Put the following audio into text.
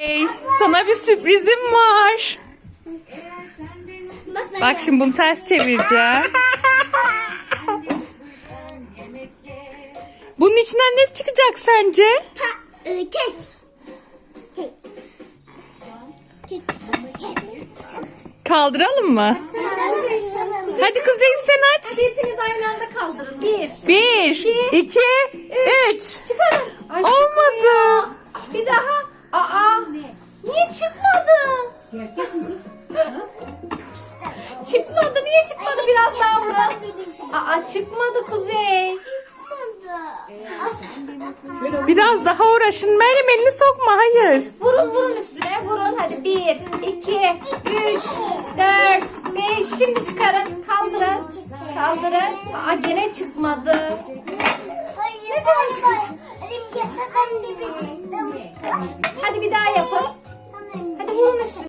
Hey, sana bir sürprizim var. Bak şimdi bunu ters çevireceğim. Bunun içinden ne çıkacak sence? Pa, e, kek. Kek. Kek. Kaldıralım mı? Hadi Kuzey sen aç. Hepiniz aynı anda kaldırın. Bir. Bir, iki, üç. Çıkarın. Ay. niye çıkmadı? Çıkmadı niye çıkmadı biraz daha bura? Aa çıkmadı Kuzey. Biraz daha uğraşın. Meryem elini sokma hayır. Vurun vurun üstüne vurun. Hadi bir, iki, üç, dört, beş. Şimdi çıkarın. Kaldırın. Kaldırın. Aa gene çıkmadı. Ne zaman çıkacak? Hadi bir daha yapın.